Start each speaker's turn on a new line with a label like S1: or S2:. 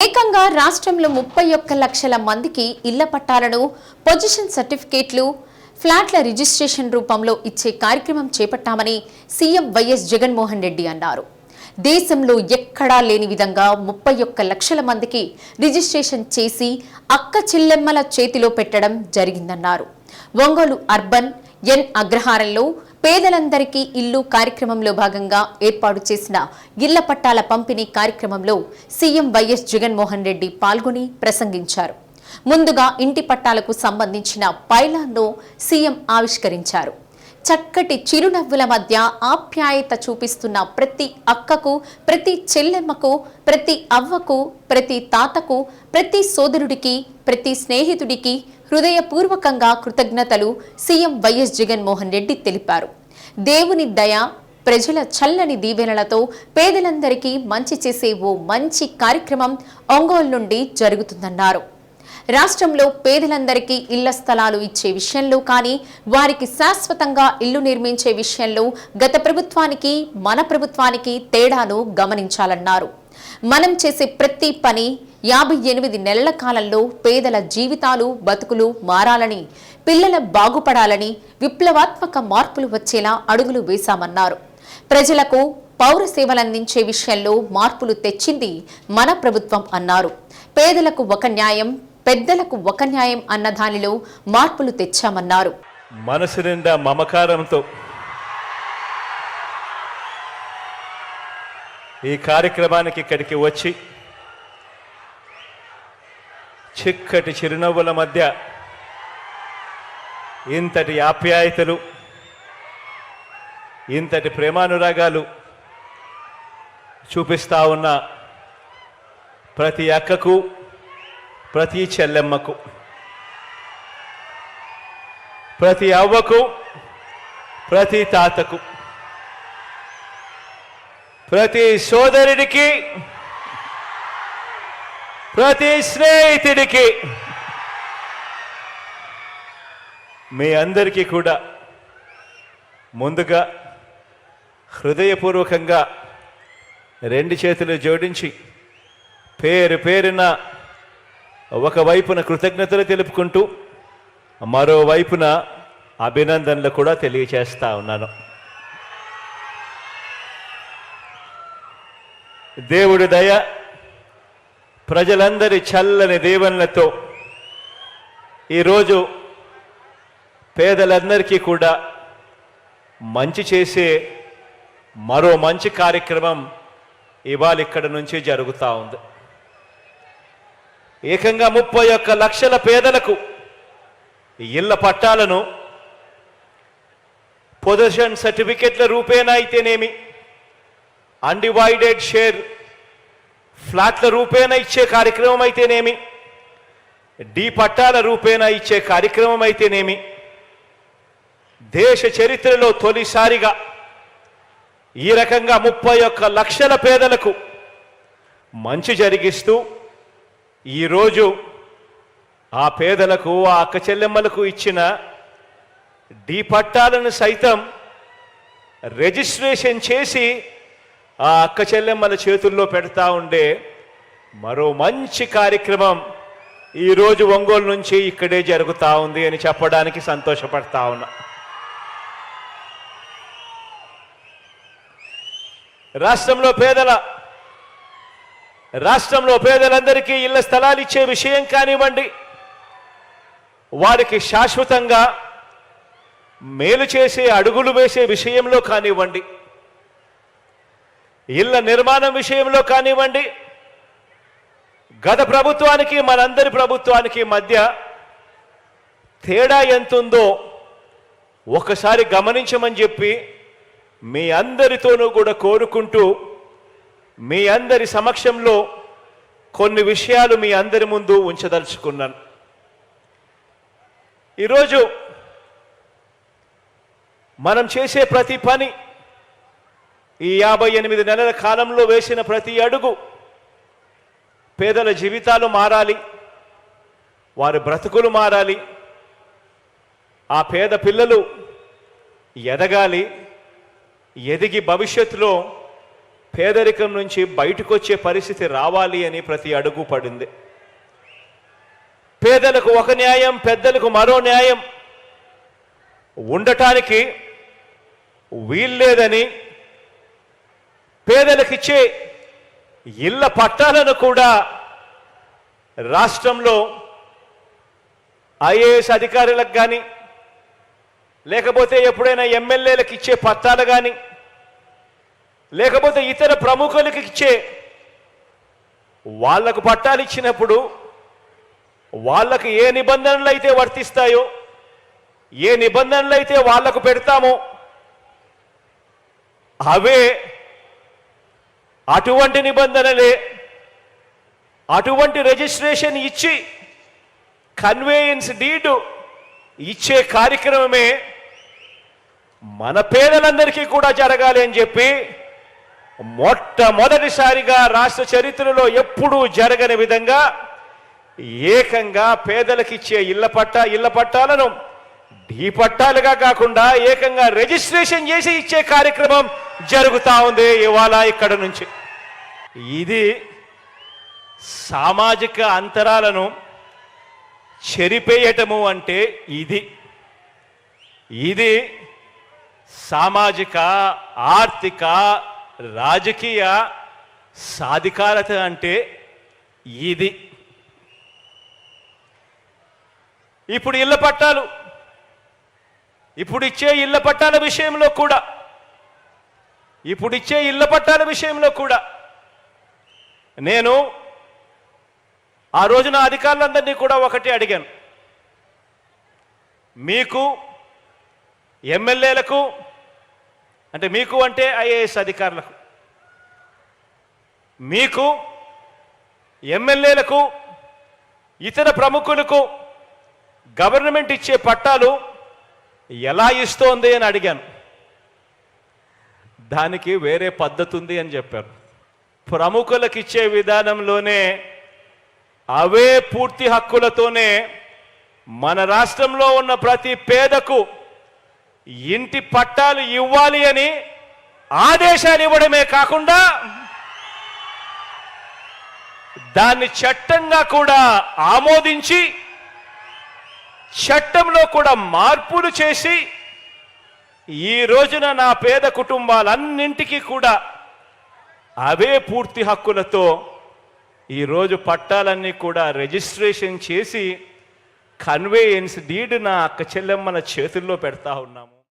S1: ఏకంగా రాష్ట్రంలో ముప్పై ఒక్క లక్షల మందికి ఇళ్ళ పట్టాలను పొజిషన్ సర్టిఫికేట్లు ఫ్లాట్ల రిజిస్ట్రేషన్ రూపంలో ఇచ్చే కార్యక్రమం చేపట్టామని సీఎం వైఎస్ జగన్మోహన్ రెడ్డి అన్నారు. దేశంలో ఎక్కడా లేని విధంగా ముప్పై ఒక్క లక్షల మందికి రిజిస్ట్రేషన్ చేసి అక్క చెల్లెమ్మల చేతిలో పెట్టడం జరిగిందన్నారు. ఒంగోలు అర్బన్ ఎన్ అగ్రహారంలో పేదలందరికీ ఇల్లు కార్యక్రమంలో భాగంగా ఏర్పాటు చేసిన ఇళ్ళ పట్టాల పంపిణీ కార్యక్రమంలో సీఎం వైఎస్ జగన్మోహన్ రెడ్డి పాల్గొని ప్రసంగించారు. ముందుగా ఇంటి పట్టాలకు సంబంధించిన పైలాన్ను సీఎం ఆవిష్కరించారు. చక్కటి చిరునవ్వుల మధ్య ఆప్యాయత చూపిస్తున్న ప్రతి అక్కకు ప్రతి చెల్లెమ్మకు ప్రతి అవ్వకు ప్రతి తాతకు ప్రతి సోదరుడికి ప్రతి స్నేహితుడికి హృదయపూర్వకంగా కృతజ్ఞతలు సీఎం వైఎస్ జగన్మోహన్ రెడ్డి తెలిపారు. దేవుని దయ ప్రజల చల్లని దీవెనలతో పేదలందరికీ మంచి చేసే ఓ మంచి కార్యక్రమం ఒంగోలు నుండి జరుగుతుందన్నారు. రాష్ట్రంలో పేదలందరికీ ఇళ్ళ స్థలాలు ఇచ్చే విషయంలో కానీ వారికి శాశ్వతంగా ఇల్లు నిర్మించే విషయంలో గత ప్రభుత్వానికి మన ప్రభుత్వానికి తేడాను గమనించాలన్నారు. మనం చేసే ప్రతి పని యాభై ఎనిమిది నెలల కాలంలో పేదల జీవితాలు బతుకులు మారాలని పిల్లల బాగుపడాలని విప్లవాత్మక మార్పులు వచ్చేలా అడుగులు వేశామన్నారు. ప్రజలకు పౌర సేవలందించే విషయంలో మార్పులు తెచ్చింది మన ప్రభుత్వం అన్నారు. పేదలకు ఒక న్యాయం పెద్దలకు ఒక న్యాయం అన్న దానిలో మార్పులు తెచ్చామన్నారు.
S2: మనసు నిండా మమకారంతో ఈ కార్యక్రమానికి ఇక్కడికి వచ్చి చిక్కటి చిరునవ్వుల మధ్య ఇంతటి ఆప్యాయతలు ఇంతటి ప్రేమానురాగాలు చూపిస్తా ఉన్న ప్రతి అక్కకు ప్రతి చెల్లెమ్మకు ప్రతి అవ్వకు ప్రతి తాతకు ప్రతి సోదరుడికి ప్రతి స్నేహితుడికి మీ అందరికీ కూడా ముందుగా హృదయపూర్వకంగా రెండు చేతులు జోడించి పేరు పేరున ఒకవైపున కృతజ్ఞతలు తెలుపుకుంటూ మరోవైపున అభినందనలు కూడా తెలియచేస్తా ఉన్నాను. దేవుడి దయ ప్రజలందరి చల్లని దీవెనలతో ఈరోజు పేదలందరికీ కూడా మంచి చేసే మరో మంచి కార్యక్రమం ఇవాళ ఇక్కడ నుంచి జరుగుతూ ఉంది. ఏకంగా ముప్పై ఒక్క లక్షల పేదలకు ఇళ్ళ పట్టాలను పొజిషన్ సర్టిఫికెట్ల రూపేనా అయితేనేమి అన్డివైడెడ్ షేర్ ఫ్లాట్ల రూపేణ ఇచ్చే కార్యక్రమం అయితేనేమి డి పట్టాల రూపేణ ఇచ్చే కార్యక్రమం అయితేనేమి దేశ చరిత్రలో తొలిసారిగా ఈ రకంగా ముప్పై ఒక్క లక్షల పేదలకు మంచి జరిగిస్తూ ఈరోజు ఆ పేదలకు ఆ అక్క చెల్లెమ్మలకు ఇచ్చిన డి పట్టాలను సైతం రిజిస్ట్రేషన్ చేసి ఆ అక్క చెల్లెమ్మల చేతుల్లో పెడతా ఉండే మరో మంచి కార్యక్రమం ఈరోజు ఒంగోలు నుంచి ఇక్కడే జరుగుతూ ఉంది అని చెప్పడానికి సంతోషపడతా ఉన్నా. రాష్ట్రంలో పేదల రాష్ట్రంలో పేదలందరికీ ఇళ్ళ స్థలాలు ఇచ్చే విషయం కానివ్వండి వారికి శాశ్వతంగా మేలు చేసే అడుగులు వేసే విషయంలో కానివ్వండి ఇళ్ళ నిర్మాణం విషయంలో కానివ్వండి గత ప్రభుత్వానికి మనందరి ప్రభుత్వానికి మధ్య తేడా ఎంతుందో ఒకసారి గమనించమని చెప్పి మీ అందరితోనూ కూడా కోరుకుంటూ మీ అందరి సమక్షంలో కొన్ని విషయాలు మీ అందరి ముందు ఉంచదలుచుకున్నాను. ఈరోజు మనం చేసే ప్రతి పని ఈ యాభై ఎనిమిది నెలల కాలంలో వేసిన ప్రతి అడుగు పేదల జీవితాలు మారాలి వారి బ్రతుకులు మారాలి ఆ పేద పిల్లలు ఎదగాలి ఎదిగి భవిష్యత్తులో పేదరికం నుంచి బయటకు వచ్చే పరిస్థితి రావాలి అని ప్రతి అడుగు పడింది. పేదలకు ఒక న్యాయం పెద్దలకు మరో న్యాయం ఉండటానికి వీల్లేదని పేదలకిచ్చే ఇళ్ళ పట్టాలను కూడా రాష్ట్రంలో ఐఏఎస్ అధికారులకు కానీ లేకపోతే ఎప్పుడైనా ఎమ్మెల్యేలకు ఇచ్చే పట్టాలు కానీ లేకపోతే ఇతర ప్రముఖులకు ఇచ్చే వాళ్ళకు పట్టాలు ఇచ్చినప్పుడు వాళ్ళకు ఏ నిబంధనలు అయితే వర్తిస్తాయో ఏ నిబంధనలు అయితే వాళ్ళకు పెడతామో అవే అటువంటి నిబంధనలే అటువంటి రిజిస్ట్రేషన్ ఇచ్చి కన్వేయన్స్ డీడు ఇచ్చే కార్యక్రమమే మన పేదలందరికీ కూడా జరగాలి అని చెప్పి మొట్టమొదటిసారిగా రాష్ట్ర చరిత్రలో ఎప్పుడూ జరగని విధంగా ఏకంగా పేదలకిచ్చే ఇళ్ళ పట్ట ఇళ్ళ పట్టాలను ఢీ పట్టాలుగా కాకుండా ఏకంగా రిజిస్ట్రేషన్ చేసి ఇచ్చే కార్యక్రమం జరుగుతూ ఉంది ఇవాళ ఇక్కడ నుంచి. ఇది సామాజిక అంతరాలను చెరిపేయటము అంటే ఇది. ఇది సామాజిక ఆర్థిక రాజకీయ సాధికారత అంటే ఇది. ఇప్పుడు ఇళ్ళ పట్టాలు ఇప్పుడు ఇచ్చే ఇళ్ళ పట్టాల విషయంలో కూడా ఇప్పుడు ఇచ్చే ఇళ్ళ పట్టాల విషయంలో కూడా. నేను ఆ రోజున అధికారులందరినీ కూడా ఒకటి అడిగాను. మీకు ఎమ్మెల్యేలకు అంటే మీకు అంటే ఐఏఎస్ అధికారులకు మీకు ఎమ్మెల్యేలకు ఇతర ప్రముఖులకు గవర్నమెంట్ ఇచ్చే పట్టాలు ఎలా ఇస్తోంది అని అడిగాను. దానికి వేరే పద్ధతి ఉంది అని చెప్పారు. ప్రముఖులకు ఇచ్చే విధానంలోనే అవే పూర్తి హక్కులతోనే మన రాష్ట్రంలో ఉన్న ప్రతి పేదకు ఇంటి పట్టాలు ఇవ్వాలి అని ఆదేశాలు ఇవ్వడమే కాకుండా దాన్ని చట్టంగా కూడా ఆమోదించి చట్టంలో కూడా మార్పులు చేసి ఈ రోజున నా పేద కుటుంబాలన్నింటికీ కూడా అవే పూర్తి హక్కులతో ఈరోజు పట్టాలన్నీ కూడా రిజిస్ట్రేషన్ చేసి కన్వేయన్స్ డీడ్ నా అక్క చెల్లెమ్మల చేతుల్లో పెడతా ఉన్నాము.